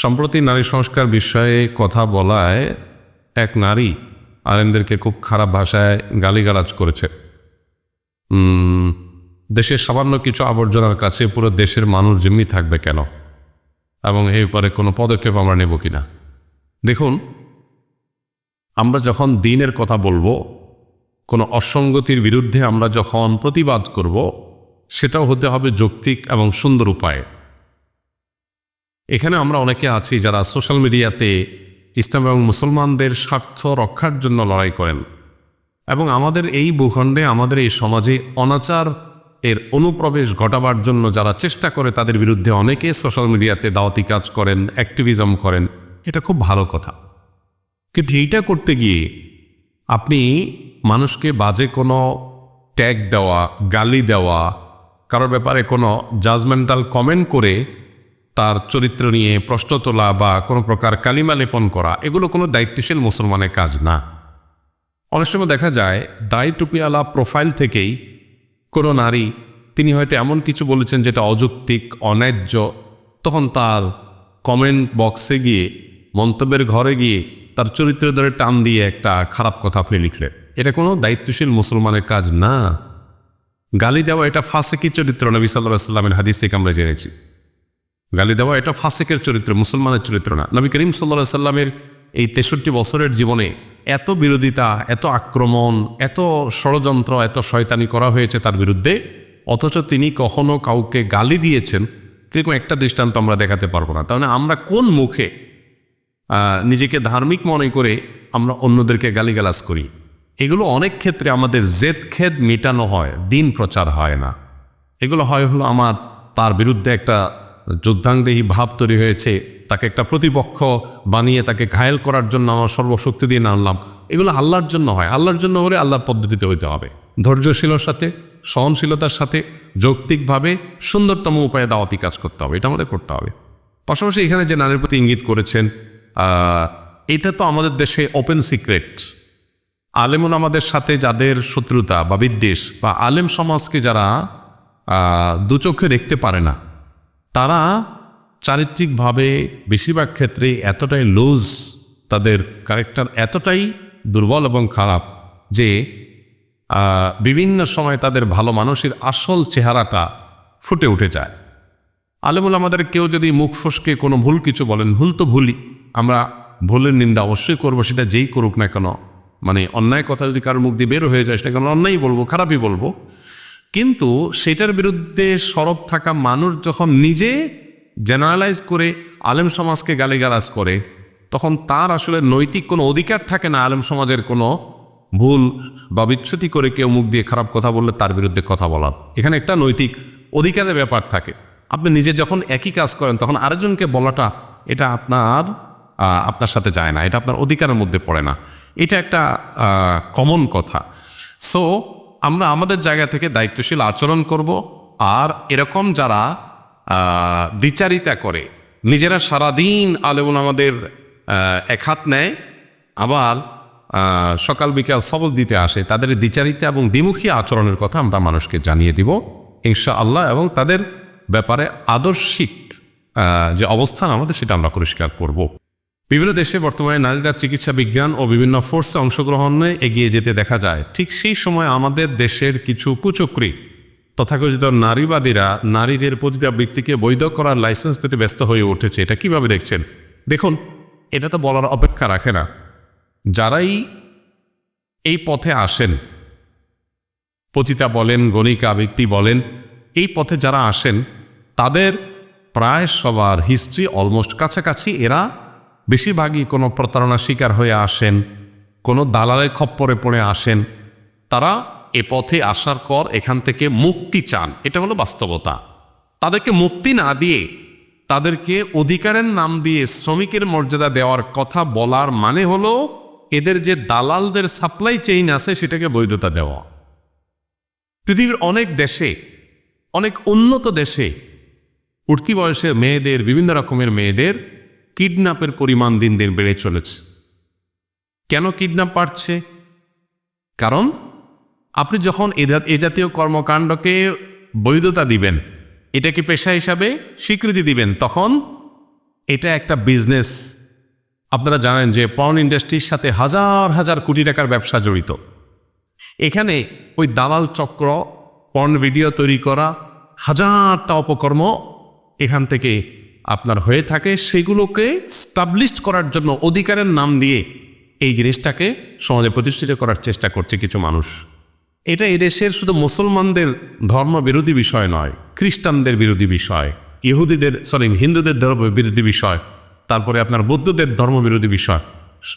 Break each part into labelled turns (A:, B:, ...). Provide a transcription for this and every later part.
A: সম্প্রতি নারী সংস্কার বিষয়ে কথা বলায় এক নারী আলেমদেরকে খুব খারাপ ভাষায় গালিগালাজ করেছে। দেশের সামান্য কিছু আবর্জনার কাছে পুরো দেশের মানুষ জিম্মি থাকবে কেন? এবং এই ব্যাপারে কোনো পদক্ষেপ আমরা নেব কিনা? দেখুন, আমরা যখন দিনের কথা বলব, কোনো অসঙ্গতির বিরুদ্ধে আমরা যখন প্রতিবাদ করব, সেটাও হতে হবে যৌক্তিক এবং সুন্দর উপায়ে। এখানে আমরা অনেকে আছি যারা সোশ্যাল মিডিয়াতে ইসলাম এবং মুসলমানদের স্বার্থ রক্ষার জন্য লড়াই করেন। এবং আমাদের এই ভূখণ্ডে, আমাদের এই সমাজে অনাচার এর অনুপ্রবেশ ঘটাবার জন্য যারা চেষ্টা করে, তাদের বিরুদ্ধে অনেকে সোশ্যাল মিডিয়াতে দাওয়াতি কাজ করেন অ্যাক্টিভিজম করেন। এটা খুব ভালো কথা। কিন্তু এইটা করতে গিয়ে আপনি মানুষকে বাজে কোনো ট্যাগ দেওয়া, গালি দেওয়া কারোর ব্যাপারে কোনো জাজমেন্টাল কমেন্ট করে তার চরিত্র নিয়ে প্রশ্ন তোলা বা কোনো প্রকার কালিমা লেপন করা, এগুলো কোনো দায়িত্বশীল মুসলমানের কাজ না। অনেক সময় দেখা যায়, দায় টুপিওয়ালা প্রোফাইল থেকেই কোনো নারী, তিনি হয়তো এমন কিছু বলেছেন যেটা অযৌক্তিক, অন্যায্য, তখন তার কমেন্ট বক্সে গিয়ে, মন্তব্যের ঘরে গিয়ে তার চরিত্র ধরে টান দিয়ে একটা খারাপ কথা আপনি লিখলেন। এটা কোনো দায়িত্বশীল মুসলমানের কাজ না। গালি দেওয়া এটা ফাসেকি চরিত্র নবী সাল্লাহ সাল্লামের হাদিস থেকে আমরা জেনেছি। গালি দেওয়া, এটা ফাসেকের চরিত্র, মুসলমানের চরিত্র না। নবী করিম সাল্লা সাল্লামের এই তেষট্টি বছরের জীবনে এত বিরোধিতা, এত আক্রমণ, এত ষড়যন্ত্র, এত শয়তানি করা হয়েছে তার বিরুদ্ধে, অথচ তিনি কখনো কাউকে গালি দিয়েছেন কীরকম একটা দৃষ্টান্ত আমরা দেখাতে পারব না। তাহলে আমরা কোন মুখে নিজেকে ধার্মিক মনে করে আমরা অন্যদেরকে গালিগালাজ করি? এগুলো অনেক ক্ষেত্রে আমাদের জেদ খেদ মেটানো হয়, দিন প্রচার হয় না। এগুলো হয় হলো আমার, তার বিরুদ্ধে একটা যুদ্ধাংদেহী ভাব তৈরি হয়েছে, তাকে একটা প্রতিপক্ষ বানিয়ে তাকে ঘায়েল করার জন্য আমার সর্বশক্তি দিয়ে আনলাম এগুলো আল্লাহর জন্য হয়। আল্লাহর জন্য হলে আল্লাহর পদ্ধতিতে হইতে হবে। ধৈর্যশীলতার সাথে, সহনশীলতার সাথে, যৌক্তিকভাবে সুন্দরতম উপায়ে দাওয়াতি কাজ করতে হবে। এটা আমাদের করতে হবে। পাশাপাশি এখানে যে নারীর প্রতি ইঙ্গিত করেছেন এটা তো আমাদের দেশে ওপেন সিক্রেট আলেমন আমাদের সাথে যাদের শত্রুতা বা বিদ্বেষ বা আলেম সমাজকে যারা দুচোখে দেখতে পারে না তারা চারিত্রিকভাবে বেশিরভাগ ক্ষেত্রে এতটাই লুজ তাদের ক্যারেক্টার এতটাই দুর্বল এবং খারাপ যে বিভিন্ন সময় তাদের ভালো মানুষের আসল চেহারাটা ফুটে উঠে যায়। আলেমুল আমাদের কেউ যদি মুখ ফসকে কোনো ভুল কিছু বলেন, ভুল তো ভুলই। আমরা ভুলের নিন্দা অবশ্যই করব, সেটা যেই করুক না কেন মানে অন্যায় কথা যদি কারোর মুখ দিয়ে বের হয়ে যায় সেটা কেন অন্যায় বলব, খারাপই বলব। কিন্তু সেটার বিরুদ্ধে সরব থাকা মানুষ যখন নিজে জেনারেলাইজ করে আলেম সমাজকে গালিগালাজ করে, তখন তার আসলে নৈতিক কোনো অধিকার থাকে না আলেম সমাজের কোনো ভুল বা বিচ্ছুতি করে কেউ মুখ দিয়ে খারাপ কথা বললে তার বিরুদ্ধে কথা বলার এখানে একটা নৈতিক অধিকারের ব্যাপার থাকে। আপনি নিজে যখন একই কাজ করেন, তখন আরেকজনকে বলাটা এটা আপনার আপনার সাথে যায় না, এটা আপনার অধিকারের মধ্যে পড়ে না। এটা একটা কমন কথা। সো আমরা আমাদের জায়গা থেকে দায়িত্বশীল আচরণ করব। আর এরকম যারা দ্বিচারিতা করে, নিজেরা সারাদিন আলেমন আমাদের এক হাত নেয়, আবার সকাল বিকাল সবল দিতে আসে, তাদের দ্বিচারিতা এবং দ্বিমুখী আচরণের কথা আমরা মানুষকে জানিয়ে দিব। ইনশা আল্লাহ এবং তাদের ব্যাপারে আদর্শিক যে অবস্থান আমাদের, সেটা আমরা পরিষ্কার করব। বিভিন্ন দেশে বর্তমানে নারীরা চিকিৎসা বিজ্ঞান ও বিভিন্ন ফোর্সে অংশগ্রহণে এগিয়ে যেতে দেখা যায়। ঠিক সেই সময় আমাদের দেশের কিছু কুচক্রী, তথাকথিত নারীবাদীরা নারীদের পতিতাবৃত্তিকে বৈধ করার লাইসেন্স পেতে ব্যস্ত হয়ে উঠেছে। এটা কীভাবে দেখছেন? দেখুন, এটা তো বলার অপেক্ষা রাখে না। যারাই এই পথে আসেন পচিতা বলেন, গণিকা আবৃত্তি বলেন, এই পথে যারা আসেন, তাদের প্রায় সবার হিস্ট্রি অলমোস্ট কাছাকাছি। এরা বেশিরভাগই কোনো প্রতারণার শিকার হয়ে আসেন, কোনো দালালের খপ্পরে পড়ে আসেন। তারা এ পথে আসার পর এখান থেকে মুক্তি চান। এটা হলো বাস্তবতা। তাদেরকে মুক্তি না দিয়ে, তাদেরকে অধিকারের নাম দিয়ে শ্রমিকের মর্যাদা দেওয়ার কথা বলার মানে হলো এদের যে দালালদের সাপ্লাই চেইন আছে, সেটাকে বৈধতা দেওয়া। পৃথিবীর অনেক দেশে, অনেক উন্নত দেশে উঠতি বয়সের মেয়েদের, বিভিন্ন রকমের মেয়েদের কিডন্যাপের পরিমাণ দিন দিন বেড়ে চলেছে। কেন কিডন্যাপ বাড়ছে? কারণ আপনি যখন এ জাতীয় কর্মকাণ্ডকে বৈধতা দিবেন, এটাকে পেশা হিসাবে স্বীকৃতি দিবেন, তখন এটা একটা বিজনেস। আপনারা জানেন যে পর্ন ইন্ডাস্ট্রির সাথে হাজার হাজার কোটি টাকার ব্যবসা জড়িত। এখানে ওই দালাল চক্র পর্ন ভিডিও তৈরি করা, হাজারটা অপকর্ম এখান থেকে আপনার হয়ে থাকে সেগুলোকে স্টাবলিশ করার জন্য অধিকারের নাম দিয়ে এই জিনিসটাকে সমাজে প্রতিষ্ঠিত করার চেষ্টা করছে কিছু মানুষ। এটা এদেশের শুধু মুসলমানদের ধর্ম বিরোধী বিষয় নয়, খ্রিস্টানদের বিরোধী বিষয়, ইহুদিদের সরি হিন্দুদের ধর্ম বিরোধী বিষয়, তারপরে আপনার বৌদ্ধদের ধর্ম বিরোধী বিষয়।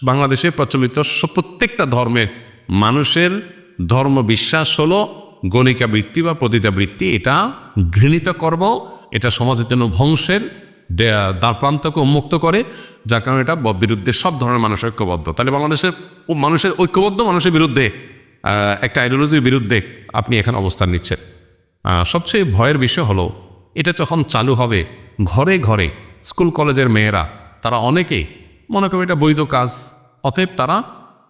A: বাংলাদেশে প্রচলিত প্রত্যেকটা ধর্মের মানুষের ধর্ম বিশ্বাস হলো গণিকা বৃত্তি বা পতিতা বৃত্তি এটা ঘৃণিত কর্ম, এটা সমাজের জন্য ধ্বংসের দে- দ্বার প্রান্তকে উন্মুক্ত করে, যার কারণে এটা বিরুদ্ধে সব ধরনের মানুষ ঐক্যবদ্ধ। তাহলে বাংলাদেশের মানুষের ঐক্যবদ্ধ মানুষের বিরুদ্ধে একটা আইডিওলজির বিরুদ্ধে আপনি এখানে অবস্থান নিচ্ছেন। সবচেয়ে ভয়ের বিষয় হলো, এটা যখন চালু হবে, ঘরে ঘরে স্কুল কলেজের মেয়েরা, তারা অনেকেই মনে করবে এটা বৈধ কাজ, অতএব তারা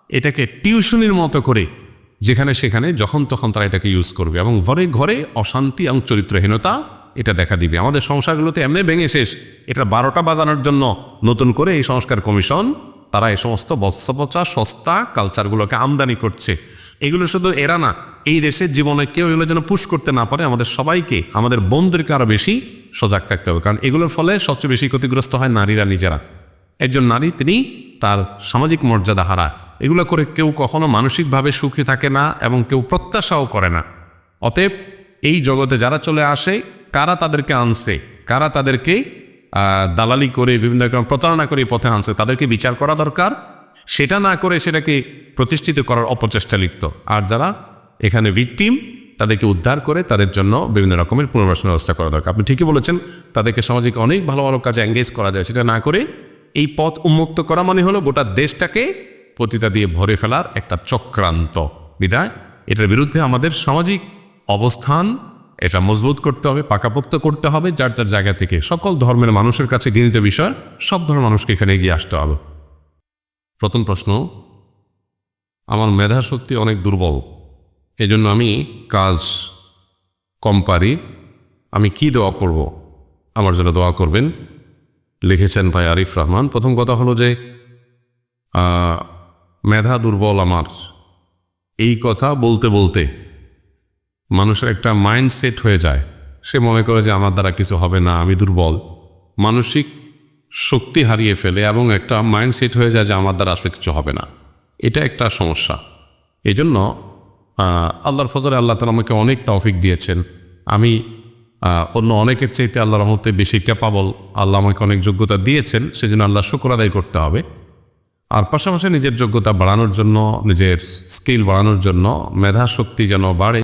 A: এটাকে টিউশনির মতো করে যেখানে সেখানে যখন তখন তারা এটাকে ইউজ করবে এবং ঘরে ঘরে অশান্তি এবং চরিত্রহীনতা এটা দেখা দিবে। আমাদের সংসারগুলোতে এমনি ভেঙে শেষ। এটা বারোটা বাজানোর জন্য নতুন করে এই সংস্কার কমিশন, তারা এই সমস্ত বৎসপচা, সস্তা কালচারগুলোকে আমদানি করছে। এগুলো শুধু এরা না, এই দেশের জীবনে কেউ এগুলো যেন পুশ করতে না পারে, আমাদের সবাইকে, আমাদের বোনদেরকে আরও বেশি সজাগ থাকতে হবে। কারণ এগুলোর ফলে সবচেয়ে বেশি ক্ষতিগ্রস্ত হয় নারীরা, নিজেরা। একজন নারী, তিনি তার সামাজিক মর্যাদা হারায় এগুলো করে কেউ কখনো মানসিকভাবে সুখী থাকে না এবং কেউ প্রত্যাশাও করে না। অতএব এই জগতে যারা চলে আসে কারা তাদেরকে আনছে? কারা তাদেরকে দালালি করে বিভিন্ন রকম প্রতারণা করে পথে আনছে? তাদেরকে বিচার করা দরকার? সেটা না করে সেটাকে প্রতিষ্ঠিত করার অপচেষ্টা লিপ্ত। আর যারা এখানে ভিকটিম তাদেরকে উদ্ধার করে তাদের জন্য বিভিন্ন রকমের পুনর্বাসন ব্যবস্থা করা দরকার। আপনি ঠিকই বলেছেন, তাদেরকে সামাজিক অনেক ভালো ভালো কাজে এঙ্গেজ করা যায়, সেটা না করে এই পথ উন্মুক্ত করা মানে হলো গোটা দেশটাকে পতিতা দিয়ে ভরে ফেলার একটা চক্রান্ত। বিদায় এটার বিরুদ্ধে আমাদের সামাজিক অবস্থান এটা মজবুত করতে হবে, পাকাপোক্ত করতে হবে, যার যার জায়গা থেকে সকল ধর্মের মানুষের কাছে গৃহীত বিষয়, সব ধর্মের মানুষকে এখানে এগিয়ে আসতে হবে। প্রথম প্রশ্ন, আমার মেধা শক্তি অনেক দুর্বল, এজন্য আমি কাজ কম পারি, আমি কি দোয়া করব? আমার জন্য দোয়া করবেন। লিখেছেন ভাই আরিফ রহমান, প্রথম কথা হলো যে মেধা দুর্বল আমার। এই কথা বলতে বলতে মানুষের একটা মাইন্ড সেট হয়ে যায়। সে মনে করে যে আমার দ্বারা কিছু হবে না, আমি দুর্বল। মানসিক শক্তি হারিয়ে ফেলে এবং একটা মাইন্ড সেট হয়ে যায় যে আমার দ্বারা আসলে কিছু হবে না। এটা একটা সমস্যা। এই জন্য আল্লাহর ফজরে আল্লাহ তালা আমাকে অনেক তৌফিক দিয়েছেন। আমি অন্য অনেকের চাইতে আল্লাহ রহমতে বেশি ক্যাপাবল আল্লাহ আমাকে অনেক যোগ্যতা দিয়েছেন, সেজন্য আল্লাহ শুক্র আদায় করতে হবে। আর পাশাপাশি নিজের যোগ্যতা বাড়ানোর জন্য, নিজের স্কিল বাড়ানোর জন্য মেধা শক্তি যেন বাড়ে